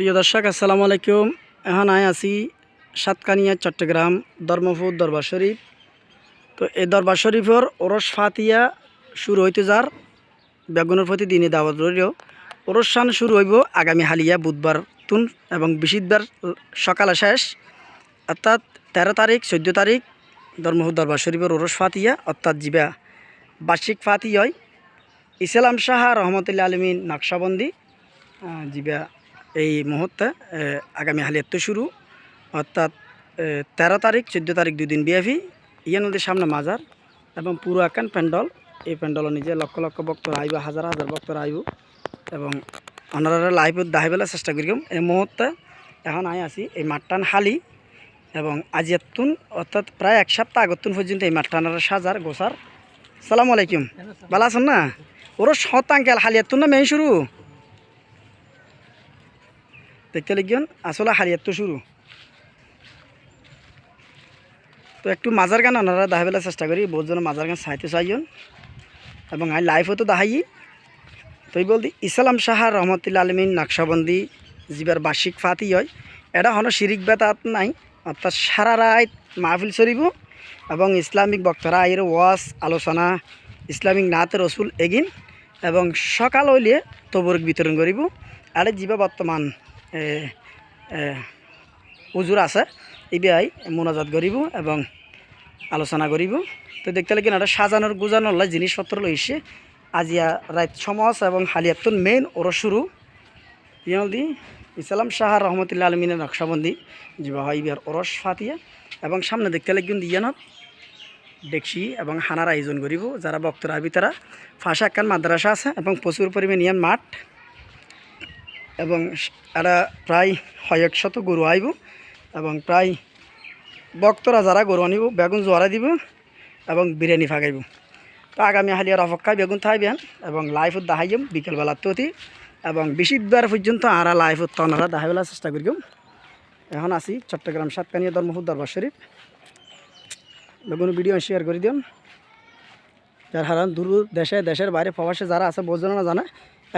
প্রিয় দর্শক, আসসালামু আলাইকুম। এখন আয় আছি সাতকানিয়া, চট্টগ্রাম, ধর্মপুর, দরবার শরীফ। তো এই দরবার শরীফের ওরস ফাতিয়া শুরু হইতে যার, বেগুনের প্রতি দিনে দাওয়াত রইল। অনুষ্ঠান শুরু হইব আগামী হালিয়া বুধবার তুন এবং বৃহস্পতিবার সকালে শেষ। অর্থাৎ তেরো তারিখ, চোদ্দ তারিখ ধর্মপুর দরবার শরীফের ওরস ফাতিয়া অর্থাৎ জিবা। বার্ষিক ফাতি ইসলাম শাহ রহমতুল্লাহ আলমিন নকশাবন্দি জিবা। এই মুহূর্তে আগামী হালিয়াত শুরু। অর্থাৎ তেরো তারিখ, চোদ্দ তারিখ দুদিন বিএফি ইয়ে নদীর সামনে মাজার এবং পুরো একান প্যান্ডল। এই প্যান্ডলও নিজে লক্ষ লক্ষ ভক্তরা আইব, হাজার হাজার ভক্তরা আইব এবং ওনারা লাইভ দাহাইবেলার চেষ্টা করিম এই মুহূর্তে এখন আই আছি এই মাঠটান হালি এবং আজিয়াতুন, অর্থাৎ প্রায় এক সপ্তাহ আগতুন পর্যন্ত এই মাঠটানারা সাজার গোসার সালাম আলাইকুম। ভালো আছেন না? ওরও শতাঙ্কেল হালিয়াতুন না মেয়ে শুরু? দেখতে লিখিয়ন আসলে হারিয়াত তো শুরু। তো একটু মাজার গান ওনারা দেখাবেলার চেষ্টা করি বহুজন মাজার গান চাইতে চাইন এবং আমি লাইফও তো দেখাই তই বলতে ইসলাম শাহ রহমতুল্লা আলমিন নকশাবন্দি যিবার বার্ষিক ফাতি হয়। এটা হলো শিরিক বেতাত নাই অর্থাৎ সারা রাত মাহফিল চলিব এবং ইসলামিক বক্তারা এর ওয়াজ, আলোচনা ইসলামিক নাত রসুল এগিন এবং সকাল হইলে তবরক বিতরণ করিব আর যিবা বর্তমান উজুর আছে। ইবিআই মোনাজাত করিব এবং আলোচনা করিব তো দেখতে লাগেন এটা সাজানোর, গুজানোর লাই জিনিসপত্র লইছে। আজিয়া রাত সমাজ এবং হালিয়াতুন মেইন ওর শুরু। ইয়দি ইসলাম শাহ রহমতুল্লাহ আলমিনের নকশাবন্দি হয় বিহার ওরস ফাতিয়া। এবং সামনে দেখতে লাগবেন দিয়ানত ডেকসি এবং হানার আয়োজন করিব। যারা বক্তরা আবি তারা। ফাঁসা একখান মাদ্রাসা আছে এবং প্রচুর পরিমাণ ইয়ান মাঠ। এবং এটা প্রায় কয়েক শত গরু আইব এবং প্রায় বক্তরা যারা গরু আনিব, বেগুন জোয়ারা দিব এবং বিরিয়ানি ফাগাইব। তো আগামী হালিয়ার অপেক্ষায় বেগুন থাকবেন এবং লাইফত দেখাইম বিকেলবেলা ততি এবং বৃহস্পতিবার পর্যন্ত আরা লাইফত তনারা দেখাইবেলার চেষ্টা করিম এখন আছি চট্টগ্রাম সাতকানিয়া ধর্মপুর দরবার শরীফ। বেগুন ভিডিও শেয়ার করে দিন যার হারান দূর দেশে, দেশের বাইরে, প্রবাসে যারা আছে বোঝানো না জানে,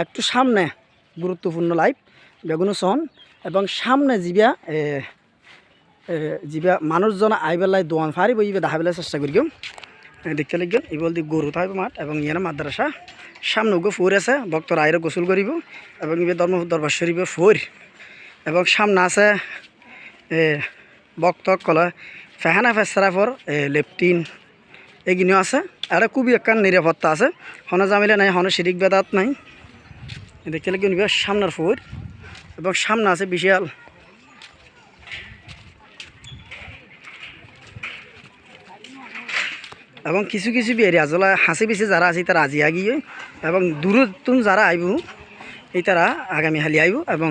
একটু সামনে গুরুত্বপূর্ণ লাইভ বেগুনো সহন এবং সামনে এ, যিবা মানুষজন আইবেলাই দোয়ান ফারিব ইবে দেখাবেলার চেষ্টা করি দেখতে লাগবেন এই বলতে গরু থাকবে মাঠ এবং ইয়ার মাদ্রাসা। সামনে গো ফুর আছে ভক্তর আইরে গোসল করিব এবং ইবে ধর্ম দরবার শরীফের ফুর। এবং সামনে আছে ভক্ত কলে ফেহানা ফেসরাফর লেপটিন এগিনিও আছে। আর খুবই একখান নিরাপত্তা আছে। হনে জামিলে নাই হনে শিরিক বেদাত নাই। দেখতে লাগবে নিবে সামনের ফুর এবং সামনে আছে বিশাল। এবং কিছু কিছু বিহারি আজলা হাসি পিছে যারা আছে, তারা আজি আগিয়ে এবং দূরতুন যারা আইব, এই তারা আগামী হালি আইব এবং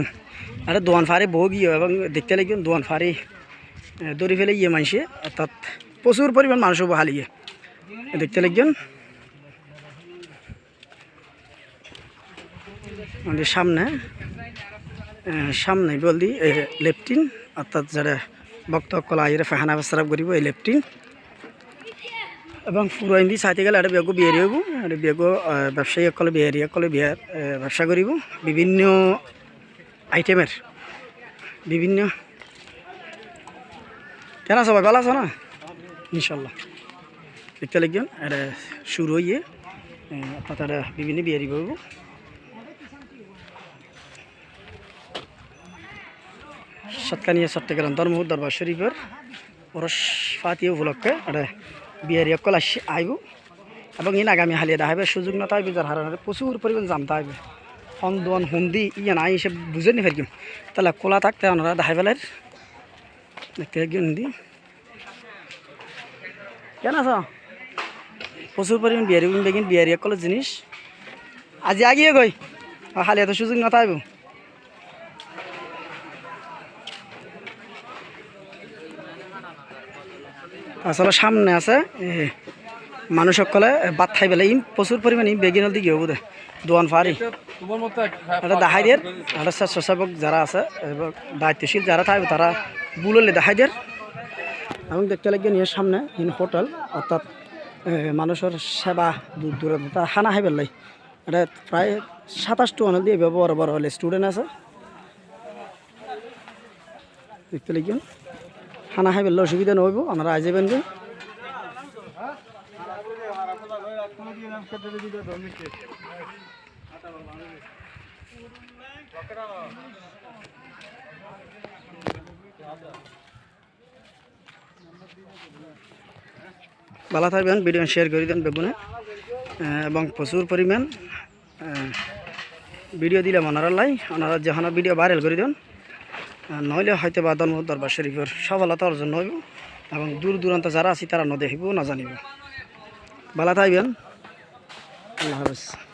আর দোয়ান ফারে বউ গিয়ে এবং দেখতে লাগবে দোয়ান ফারে দৌড়ি ফেলে ইয়ে মানুষে অর্থাৎ প্রচুর পরিমাণ মানুষ হালিয়ে। দেখতে লাগবেন আমাদের সামনে সামনে বলদি লেফটিন অর্থাৎ যারা ভক্ত কলা আইরে ফাহানা প্রস্রাব করিব, এই লেফটিন এবং পুরো হিন্দি চাইতে গেলে এটা বেগো বিহারি হব আর বেগো ব্যবসায়ী সকলে বিহারি সকলে বিহার ব্যবসা করিব। বিভিন্ন আইটেমের, বিভিন্ন। কেন সবাই ভালো আছো না? ইনশাল্লাহ দেখতে লাগবেন এটা শুরু হইয়ে অর্থাৎ বিভিন্ন বিহারি করব সৎকানিয়া চট্টগ্রাম ধর্মপুর, দরবার শরীফের ওরস ফাতি উপলক্ষে এটা বিহারি অকল আসি আইব। এবং ইন আগামী হালিয়া দেখাবে সুযোগ না থাকবে, যার হারানোর প্রচুর পরিমাণ জাম থাকবে হন্দন হুন্দি ইয়ে নাই এসে বুঝে নি ফেলকিম তাহলে কোলা থাকতে ওনারা দেখাই ফেলের দেখতে হিন্দি। কেন আছ? প্রচুর পরিমাণ বিহারি বেগিন, বিহারি অকল জিনিস। আজি আগিয়ে গই হালিয়া তো সুযোগ না থাকবে। আসলে সামনে আছে মানুষ সকলে বাদ খাই ইম প্রচুর পরিমাণে বেগিনের দিকে হব দে, দোয়ান ফারি। এটা দেখাই দিয়ে এটা স্বেচ্ছাসেবক যারা আছে দায়িত্বশীল যারা থাকবে তারা বুললে দেখাই দিয়ে এবং দেখতে লাগবে নিয়ে সামনে ইন হোটেল, অর্থাৎ মানুষের সেবা দূর দূরান্ত খানা খাই পেলাই এটা প্রায় সাতাশ টু দিয়ে বড় বড় হলে স্টুডেন্ট আছে। দেখতে লিখবেন খানা খাই বেলে অসুবিধা নহব আপনারা আই যাবেন ভালো থাকবেন, ভিডিও শেয়ার করে দেন বেগুনে। এবং প্রচুর পরিমাণ ভিডিও দিলে ওনারা লাই। ওনারা যখন ভিডিও ভাইরাল করে দেন নইলে হয়তো বা দলমত দরবার শরীফের সফলতা অর্জন হইব এবং দূর দূরান্ত যারা আছে তারা ন দেখিব না জানিব। ভালো থাকবেন। আল্লাহ হাফেজ।